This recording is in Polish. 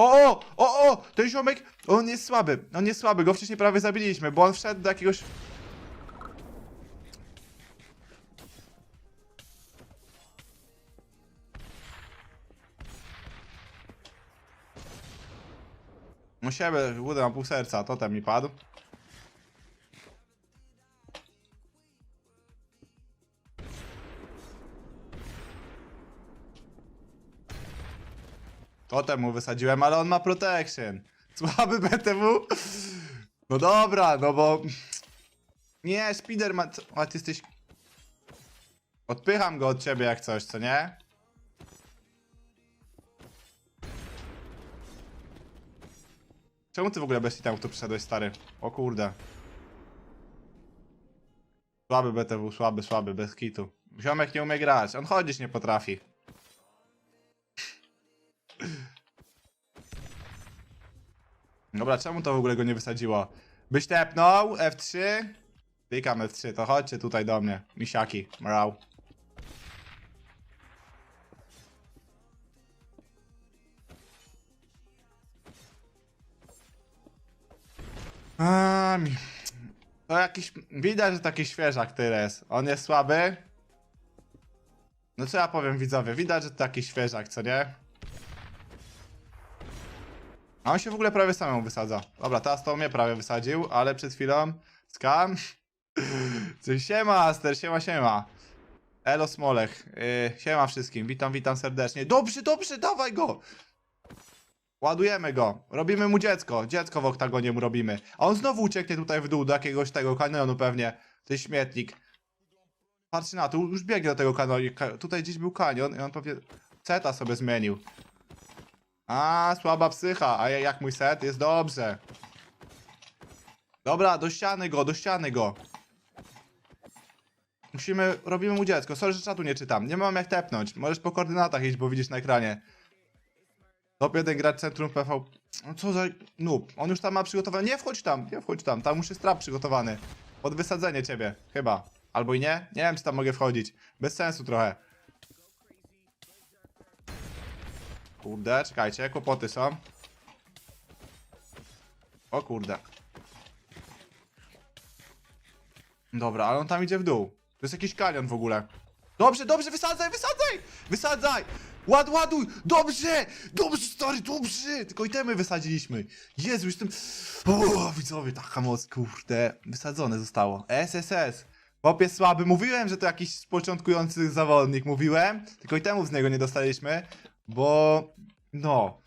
O, o, o, o, ten ziomek, on jest słaby, on jest słaby, go wcześniej prawie zabiliśmy, bo on wszedł do jakiegoś... Siebie, budę na pół serca, totem mi padł. Totem mu wysadziłem, ale on ma protection. Słaby BTW. No dobra, no bo... Nie, Spiderman... co- A ty jesteś... Odpycham go od ciebie jak coś, co nie? Czemu ty w ogóle bez tam tu przyszedłeś, stary? O kurde. Słaby BTW, słaby, słaby, bez kitu. Ziomek nie umie grać, on chodzić nie potrafi. Dobra, czemu to w ogóle go nie wysadziło? Byś tepnął F3? Klikam F3, to chodźcie tutaj do mnie. Misiaki, mrał. A, mi... To jakiś... Widać, że taki świeżak tyle jest. On jest słaby. No co ja powiem widzowie, widać, że to taki świeżak, co nie? A on się w ogóle prawie samemu wysadza. Dobra, teraz to mnie prawie wysadził, ale przed chwilą... Skam? Coś siema, Aster, siema, siema. Elo Smolech, yy, siema wszystkim, witam, witam serdecznie. Dobrze, dobrze, dawaj go! Ładujemy go, robimy mu dziecko, dziecko w oktagonie mu robimy. A on znowu ucieknie tutaj w dół do jakiegoś tego kanionu pewnie, to śmietnik. Patrz na to, już biegnie do tego kanionu, tutaj gdzieś był kanion i on pewnie ceta sobie zmienił. A, słaba psycha, a ja- jak mój set? Jest dobrze. Dobra, do ściany go, do ściany go. Musimy, robimy mu dziecko. Sorry, że czatu nie czytam. Nie mam jak tepnąć. Możesz po koordynatach iść, bo widzisz na ekranie. Top 1 gracz centrum PV. No co za noob. On już tam ma przygotowane. Nie wchodź tam, nie wchodź tam. Tam już jest trap przygotowany. Pod wysadzenie ciebie, chyba. Albo i nie? Nie wiem, czy tam mogę wchodzić. Bez sensu trochę. Kurde, czekajcie, kłopoty są. O kurde. Dobra, ale on tam idzie w dół. To jest jakiś kanion w ogóle. Dobrze, dobrze, wysadzaj, wysadzaj! Wysadzaj! Ład, ładuj! Dobrze! Dobrze, stary, dobrze! Tylko itemy wysadziliśmy. Jezu, jestem... O, widzowie, taka moc, kurde. Wysadzone zostało. SSS. Chłop słaby. Mówiłem, że to jakiś początkujący zawodnik. Mówiłem. Tylko itemów z niego nie dostaliśmy. Bo... No.